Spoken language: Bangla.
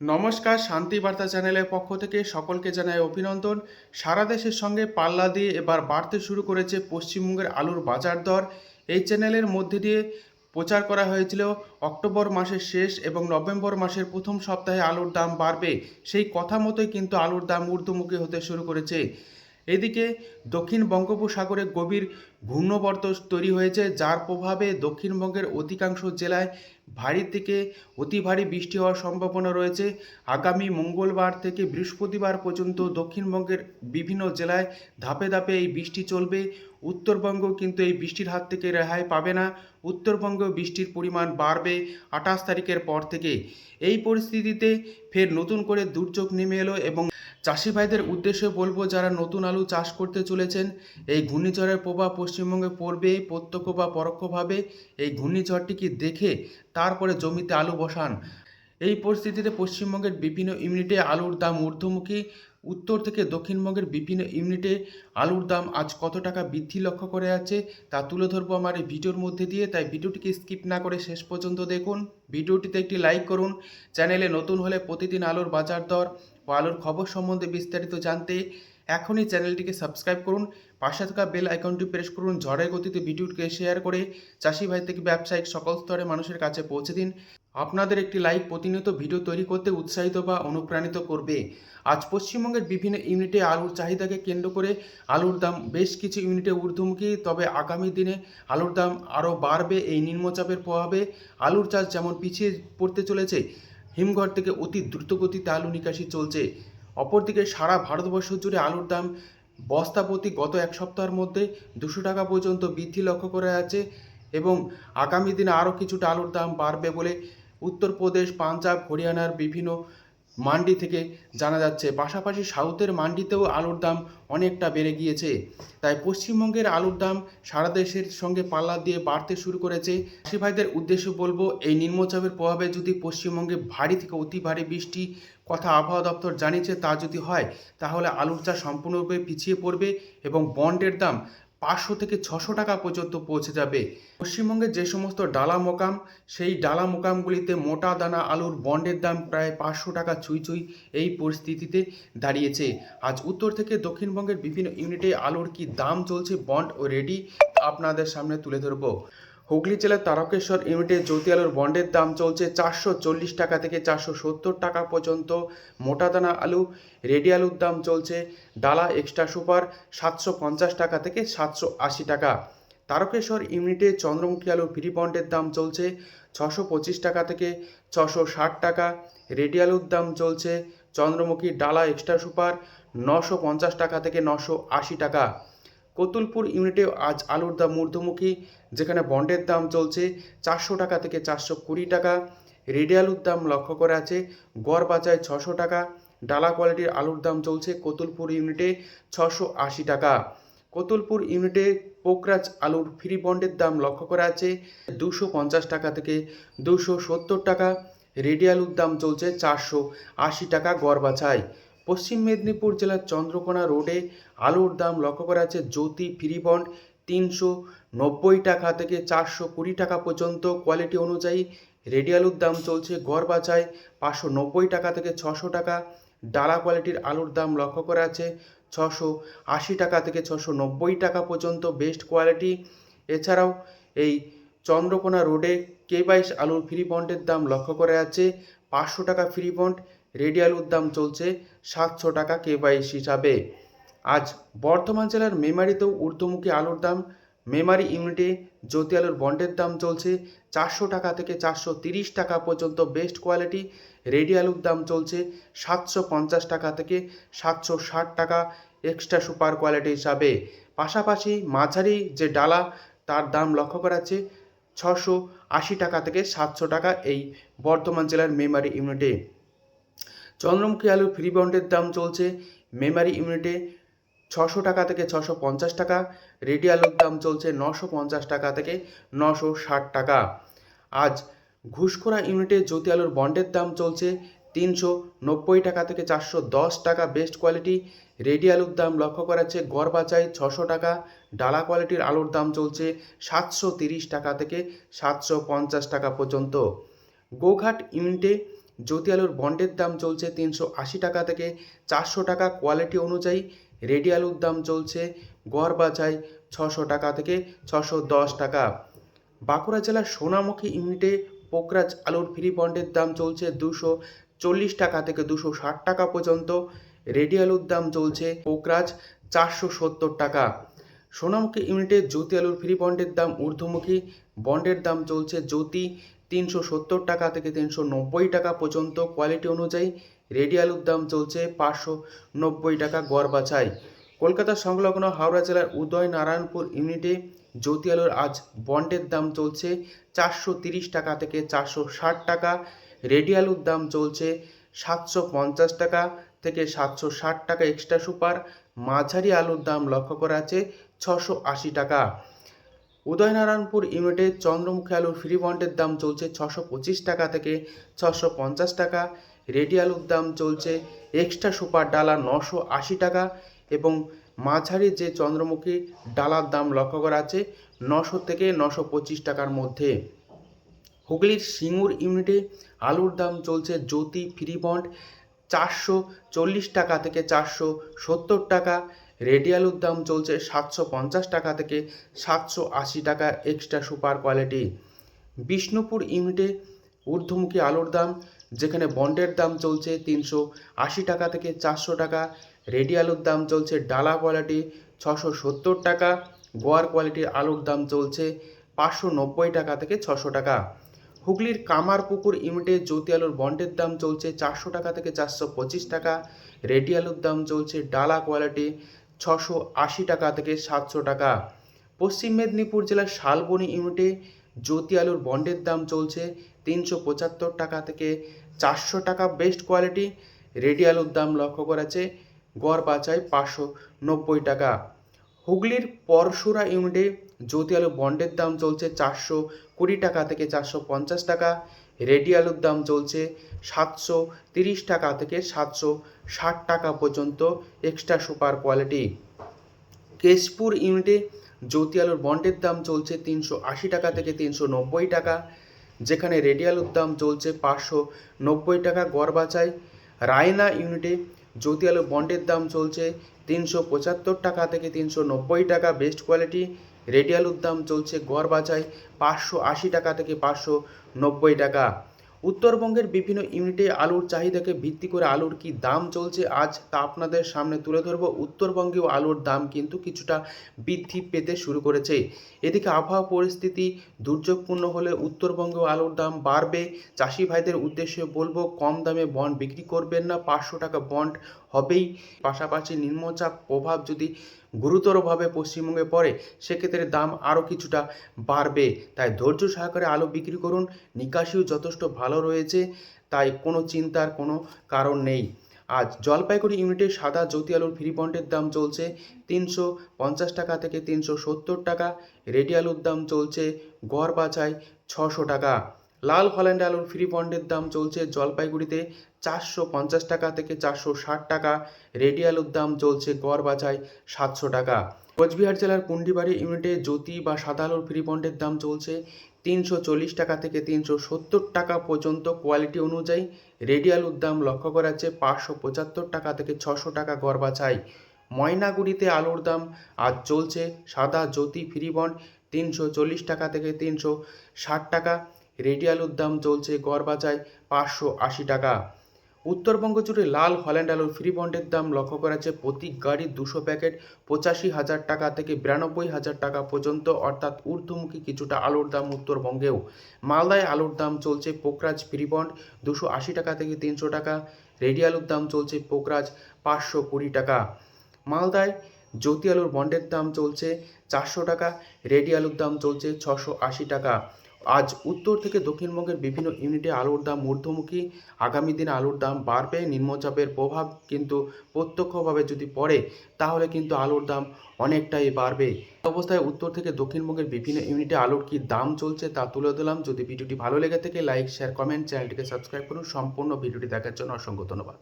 নমস্কার, শান্তি বার্তা চ্যানেলের পক্ষ থেকে সকলকে জানাই অভিনন্দন। সারা দেশের সঙ্গে পাল্লা দিয়ে এবার বাড়তে শুরু করেছে পশ্চিমবঙ্গের আলুর বাজার দর। এই চ্যানেলের মধ্যে দিয়ে প্রচার করা হয়েছিল, অক্টোবর মাসের শেষ এবং নভেম্বর মাসের প্রথম সপ্তাহে আলুর দাম বাড়বে, সেই কথা মতোই কিন্তু আলুর দাম ঊর্ধ্বমুখী হতে শুরু করেছে। এদিকে দক্ষিণ বঙ্গোপসাগরে গভীর ঘূর্ণবর্ত তৈরি হয়েছে, যার প্রভাবে দক্ষিণবঙ্গের অধিকাংশ জেলায় ভারী থেকে অতি ভারী বৃষ্টি হওয়ার সম্ভাবনা রয়েছে। আগামী মঙ্গলবার থেকে বৃহস্পতিবার পর্যন্ত দক্ষিণবঙ্গের বিভিন্ন জেলায় ধাপে ধাপে এই বৃষ্টি চলবে। উত্তরবঙ্গ কিন্তু এই বৃষ্টির হাত থেকে রেহাই পাবে না। উত্তরবঙ্গ বৃষ্টির পরিমাণ বাড়বে আঠাশ তারিখের পর থেকে। এই পরিস্থিতিতে ফের নতুন করে দুর্যোগ নেমে এলো এবং চাষি ভাইদের উদ্দেশ্যে বলব, যারা নতুন আলু চাষ করতে চলেছেন, এই ঘূর্ণিঝড়ের প্রভাব পশ্চিমবঙ্গে পড়বে প্রত্যক্ষ বা পরোক্ষভাবে। এই ঘূর্ণিঝড়টিকে দেখে তারপরে জমিতে আলু বসান? এই পরিস্থিতিতে পশ্চিমবঙ্গের বিভিন্ন ইউনিটে আলুর দাম ঊর্ধ্বমুখী। উত্তর থেকে দক্ষিণবঙ্গের বিভিন্ন ইউনিটে আলুর দাম আজ কত টাকা বৃদ্ধি লক্ষ্য করে আছে, তা তুলে ধরবো আমার এই ভিডিওর মধ্যে দিয়ে। তাই ভিডিওটিকে স্কিপ না করে শেষ পর্যন্ত দেখুন। ভিডিওটিতে একটি লাইক করুন। চ্যানেলে নতুন হলে প্রতিদিন আলুর বাজার দর ও আলুর খবর সম্বন্ধে বিস্তারিত জানতে এখনই চ্যানেলটিকে সাবস্ক্রাইব করুন। পাশে থাকা বেল আইকনটি প্রেস করুন। ঝড়ের গতিতে ভিডিওটিকে শেয়ার করে চাষি ভাই থেকে ব্যবসায়িক সকল স্তরে মানুষের কাছে পৌঁছে দিন। আপনাদের একটি লাইক প্রতিনিয়ত ভিডিও তৈরি করতে উৎসাহিত বা অনুপ্রাণিত করবে। আজ পশ্চিমবঙ্গের বিভিন্ন ইউনিটে আলুর চাহিদাকে কেন্দ্র করে আলুর দাম বেশ কিছু ইউনিটে ঊর্ধ্বমুখী, তবে আগামী দিনে আলুর দাম আরও বাড়বে। এই নিম্নচাপের প্রভাবে আলুর চাষ যেমন পিছিয়ে পড়তে চলেছে হিমঘর থেকে অতি দ্রুতগতিতে আলু নিকাশি চলছে। অপরদিকে সারা ভারতবর্ষ জুড়ে আলুর দাম বস্তা প্রতি গত এক সপ্তাহের মধ্যে দুশো টাকা পর্যন্ত বৃদ্ধি লক্ষ্য করা আছে এবং আগামী দিনে আরও কিছুটা আলুর দাম বাড়বে বলে উত্তরপ্রদেশ, পাঞ্জাব, হরিয়ানার বিভিন্ন মান্ডি থেকে জানা যাচ্ছে, পাশাপাশি সাউথের মান্ডিতেও আলুর দাম অনেকটা বেড়ে গিয়েছে। তাই পশ্চিমবঙ্গের আলুর দাম সারা দেশের সঙ্গে পাল্লা দিয়ে বাড়তে শুরু করেছে। চাষি ভাইদের উদ্দেশ্যে বলব, এই নিম্নচাপের প্রভাবে যদি পশ্চিমবঙ্গে ভারী থেকে অতি ভারী বৃষ্টি কথা আবহাওয়া দপ্তর জানিয়েছে, তা যদি হয়, তাহলে আলুর চাষ সম্পূর্ণরূপে পিছিয়ে পড়বে এবং বন্ডের দাম পাঁচশো থেকে ছশো টাকা পর্যন্ত পৌঁছে যাবে। পশ্চিমবঙ্গের যে সমস্ত ডালা মোকাম, সেই ডালা মোকামগুলিতে মোটা দানা আলুর বন্ডের দাম প্রায় পাঁচশো টাকা ছুঁই ছুঁই এই পরিস্থিতিতে দাঁড়িয়েছে। আজ উত্তর থেকে দক্ষিণবঙ্গের বিভিন্ন ইউনিটে আলুর কি দাম চলছে বন্ড ও রেডি আপনাদের সামনে তুলে ধরবো। হুগলি জেলার তারকেশ্বর ইউনিটে জ্যোতি আলুর বন্ডের দাম চলছে চারশো চল্লিশ টাকা থেকে চারশো সত্তর টাকা পর্যন্ত। মোটা দানা আলু, রেডি আলুর দাম চলছে ডালা এক্সট্রা সুপার সাতশো পঞ্চাশ টাকা থেকে সাতশো আশি টাকা। তারকেশ্বর ইউনিটে চন্দ্রমুখী আলু ফ্রি বন্ডের দাম চলছে ছশো পঁচিশ টাকা থেকে ছশো ষাট টাকা। রেডি আলুর দাম চলছে চন্দ্রমুখী ডালা এক্সট্রা সুপার নশো পঞ্চাশ টাকা থেকে নশো আশি টাকা। কতুলপুর ইউনিটে আজ আলুর দাম ঊর্ধ্বমুখী, যেখানে বন্ডের দাম চলছে চারশো টাকা থেকে চারশো কুড়ি টাকা। রেডি আলুর দাম লক্ষ্য করে আছে গড় বাজায় ছশো টাকা, ডালা কোয়ালিটির আলুর দাম চলছে কতুলপুর ইউনিটে ছশো আশি টাকা। কতুলপুর ইউনিটে পোকরাজ আলুর ফ্রি বন্ডের দাম লক্ষ্য করা আছে দুশো পঞ্চাশ টাকা থেকে দুশো সত্তর টাকা। রেডি আলুর দাম চলছে চারশো আশি টাকা গড় বাছাই পশ্চিম মেদিনীপুর জেলার চন্দ্রকোনা রোডে আলুর দাম লক্ষ্য করা আছে জ্যোতি ফ্রি বন্ড তিনশো নব্বই টাকা থেকে চারশো কুড়ি টাকা পর্যন্ত। কোয়ালিটি অনুযায়ী রেডি আলুর দাম চলছে গড় বাছাই পাঁচশো নব্বই টাকা থেকে ছশো টাকা। ডালা কোয়ালিটির আলুর দাম লক্ষ্য করা আছে ছশো আশি টাকা থেকে ছশো নব্বই টাকা পর্যন্ত বেস্ট কোয়ালিটি। এছাড়াও এই চন্দ্রকোনা রোডে কে বাইশ আলুর ফ্রি বন্ডের দাম লক্ষ্য করা আছে পাঁচশো টাকা ফ্রি বন্ড রেডি আলুর দাম চলছে সাতশো টাকা কে বাইশ হিসাবে। আজ বর্ধমান জেলার মেমারিতেও ঊর্ধ্বমুখী আলুর দাম, মেমারি ইউনিটে জ্যোতি আলুর বন্ডের দাম চলছে চারশো টাকা থেকে চারশো তিরিশ টাকা পর্যন্ত বেস্ট কোয়ালিটি। রেডি আলুর দাম চলছে সাতশো পঞ্চাশ টাকা থেকে সাতশো ষাট টাকা এক্সট্রা সুপার কোয়ালিটি হিসাবে। পাশাপাশি মাঝারি যে ডালা, তার দাম লক্ষ্য করা ছশো আশি টাকা থেকে সাতশো টাকা এই বর্ধমান জেলার মেমারি ইউনিটে। চন্দ্রমুখী আলু ফ্রি বন্ডের দাম চলছে। মেমারি ইউনিটে ছশো টাকা থেকে ছশো পঞ্চাশ টাকা। রেডি আলুর দাম চলছে নশো পঞ্চাশ টাকা থেকে নশো ষাট টাকা। আজ ঘুষখোরা ইউনিটে জ্যোতি আলুর বন্ডের দাম চলছে তিনশো নব্বই টাকা থেকে চারশো দশ টাকা বেস্ট কোয়ালিটি রেডি আলুর দাম লক্ষ্য করা যাচ্ছে গড় বাজায় ছশো টাকা। ডালা কোয়ালিটির আলুর দাম চলছে সাতশো তিরিশ টাকা থেকে সাতশো পঞ্চাশ টাকা পর্যন্ত। গোঘাট ইউনিটে জ্যোতি আলুর বন্ডের দাম চলছে তিনশো আশি টাকা থেকে চারশো টাকা কোয়ালিটি অনুযায়ী। রেডি আলুর দাম চলছে গড় বাজায় ছশো টাকা থেকে ছশো দশ টাকা। বাঁকুড়া জেলার সোনামুখী ইউনিটে পোকরাজ আলুর ফ্রি বন্ডের দাম চলছে দুশো চল্লিশ টাকা থেকে দুশো ষাট টাকা পর্যন্ত। রেডি আলুর দাম চলছে পোকরাজ চারশো সত্তর টাকা। সোনামুখী ইউনিটে জ্যোতি আলুর ফ্রি বন্ডের দাম ঊর্ধ্বমুখী। বন্ডের দাম চলছে জ্যোতি তিনশো সত্তর টাকা থেকে তিনশো নব্বই টাকা পর্যন্ত কোয়ালিটি অনুযায়ী রেডি আলুর দাম চলছে পাঁচশো নব্বই টাকা গড় বাছাই। কলকাতা সংলগ্ন হাওড়া জেলার উদয় নারায়ণপুর ইউনিটে জ্যোতি আলুর আজ বন্ডের দাম চলছে চারশো তিরিশ টাকা থেকে চারশো ষাট টাকা। রেডি আলুর দাম চলছে সাতশো পঞ্চাশ টাকা থেকে সাতশো ষাট টাকা এক্সট্রা সুপার। মাঝারি আলুর দাম লক্ষ্য করা আছে ছশো আশি টাকা। উদয়নারায়ণপুর ইউনিটে চন্দ্রমুখী আলুর ফ্রি বন্ডের দাম চলছে ছশো পঁচিশ টাকা থেকে ছশো পঞ্চাশ টাকা। রেডি আলুর দাম চলছে এক্সট্রা সুপার ডালা নশো আশি টাকা এবং মাঝারি যে চন্দ্রমুখী ডালার দাম লক্ষ্য করা আছে নশো থেকে নশো পঁচিশ টাকার মধ্যে। হুগলির সিঙ্গুর ইউনিটে আলুর দাম চলছে জ্যোতি ফ্রি বন্ড চারশো চল্লিশ টাকা থেকে চারশো সত্তর টাকা। রেডি আলুর দাম চলছে সাতশো পঞ্চাশ টাকা থেকে সাতশো আশি টাকা এক্সট্রা সুপার কোয়ালিটি বিষ্ণুপুর ইউনিটে ঊর্ধ্বমুখী আলুর দাম, যেখানে বন্ডের দাম চলছে তিনশো আশি টাকা থেকে চারশো টাকা। রেডি আলুর দাম চলছে ডালা কোয়ালিটি ছশো সত্তর টাকা, গোয়ার কোয়ালিটির আলুর দাম চলছে পাঁচশো নব্বই টাকা থেকে ছশো টাকা। হুগলির কামারপুকুর ইউনিটে জ্যোতি আলুর বন্ডের দাম চলছে চারশো টাকা থেকে চারশো পঁচিশ টাকা। রেডি আলুর দাম চলছে ডালা কোয়ালিটি ছশো আশি টাকা থেকে সাতশো টাকা। পশ্চিম মেদিনীপুর জেলার শালবনী ইউনিটে জ্যোতি আলুর বন্ডের দাম চলছে তিনশো পঁচাত্তর টাকা থেকে চারশো টাকা বেস্ট কোয়ালিটি। রেডি আলুর দাম লক্ষ্য করেছে গড় বাচায় পাঁচশো নব্বই টাকা। হুগলির পরশুরা ইউনিটে জ্যোতি আলু বন্ডের দাম চলছে চারশো কুড়ি টাকা থেকে চারশো পঞ্চাশ টাকা। রেডি আলুর দাম চলছে সাতশো তিরিশ টাকা থেকে সাতশো ষাট টাকা পর্যন্ত এক্সট্রা সুপার কোয়ালিটি কেশপুর ইউনিটে জ্যোতি আলুর বন্ডের দাম চলছে তিনশো আশি টাকা থেকে তিনশো নব্বই টাকা। যেখানে রেডি আলুর দাম চলছে পাঁচশো নব্বই টাকা গড় বাছাই। রায়না ইউনিটে জ্যোতি আলুর বন্ডের দাম চলছে তিনশো পঁচাত্তর টাকা থেকে তিনশো নব্বই টাকা বেস্ট কোয়ালিটি রেডি আলুর দাম চলছে গড় বাছাই পাঁচশো আশি টাকা থেকে পাঁচশো নব্বই টাকা। উত্তরবঙ্গের বিভিন্ন ইউনিটে আলুর চাহিদাকে ভিত্তি করে আলুর কি দাম চলছে, আজ তা আপনাদের সামনে তুলে ধরব। উত্তরবঙ্গেও আলুর দাম কিন্তু কিছুটা বৃদ্ধি পেতে শুরু করেছে। এদিকে আবহাওয়া পরিস্থিতি দুর্যোগপূর্ণ হলে উত্তরবঙ্গেও আলুর দাম বাড়বে। চাষি ভাইদের উদ্দেশ্যে বলব, কম দামে বন্ড বিক্রি করবেন না, পাঁচশো টাকা বন্ড হবেই। পাশাপাশি নিম্নচাপ প্রভাব যদি গুরুতরভাবে পশ্চিমবঙ্গে পড়ে, সেক্ষেত্রে দাম আরও কিছুটা বাড়বে। তাই ধৈর্য সহকারে আলু বিক্রি করুন। নিকাশিও যথেষ্ট ভালো রয়েছে, তাই কোনো চিন্তার কোনো কারণ নেই। আজ জলপাইগুড়ি ইউনিটে সাদা জ্যোতি আলুর ফ্রি বন্ডের দাম চলছে তিনশো পঞ্চাশ টাকা থেকে তিনশো সত্তর টাকা। রেডি আলুর দাম চলছে গড় বাছাই ছশো টাকা। লাল হল্যান্ড আলুর ফ্রি বন্ডের দাম চলছে জলপাইগুড়িতে চারশো পঞ্চাশ টাকা থেকে চারশো ষাট টাকা। রেডি আলুর দাম চলছে গড় বাছাই সাতশো টাকা। কোচবিহার জেলার কুন্ডিবাড়ি ইউনিটে জ্যোতি বা সাদা আলুর ফ্রি বন্ডের দাম চলছে তিনশো চল্লিশ টাকা থেকে তিনশো সত্তর টাকা পর্যন্ত। কোয়ালিটি অনুযায়ী রেডি আলুর দাম লক্ষ্য করা যাচ্ছে পাঁচশো পঁচাত্তর টাকা থেকে ছশো টাকা গড় বাছাই ময়নাগুড়িতে আলুর দাম আজ চলছে সাদা জ্যোতি ফ্রি বন্ড তিনশো চল্লিশ টাকা থেকে তিনশো ষাট টাকা। রেডি আলুর দাম চলছে গড় বাজায় পাঁচশো আশি টাকা। উত্তরবঙ্গ জুড়ে লাল হল্যান্ড আলুর ফ্রি বন্ডের দাম লক্ষ্য করা যাচ্ছে প্রতি গাড়ি দুশো প্যাকেট পঁচাশি হাজার টাকা থেকে বিরানব্বই হাজার টাকা পর্যন্ত, অর্থাৎ ঊর্ধ্বমুখী কিছুটা আলুর দাম উত্তরবঙ্গেও। মালদায় আলুর দাম চলছে পোকরাজ ফ্রি বন্ড দুশো আশি টাকা থেকে তিনশো টাকা রেডি আলুর দাম চলছে পোকরাজ পাঁচশো কুড়ি টাকা। মালদায় জ্যোতি আলুর বন্ডের দাম চলছে চারশো টাকা রেডি আলুর দাম চলছে ছশো আশি টাকা। আজ উত্তর থেকে দক্ষিণবঙ্গের বিভিন্ন ইউনিটে আলুর দাম ঊর্ধ্বমুখী। আগামী দিনে আলুর দাম বাড়বে, নিম্নচাপের প্রভাব কিন্তু প্রত্যক্ষভাবে যদি পড়ে, তাহলে কিন্তু আলুর দাম অনেকটাই বাড়বে। অবস্থায় উত্তর থেকে দক্ষিণবঙ্গের বিভিন্ন ইউনিটে আলুর কি দাম চলছে তা তুলে দিলাম যদি ভিডিওটি ভালো লেগে থাকে, লাইক শেয়ার কমেন্ট চ্যানেলটিকে সাবস্ক্রাইব করুন। সম্পূর্ণ ভিডিওটি দেখার জন্য অসংখ্য ধন্যবাদ।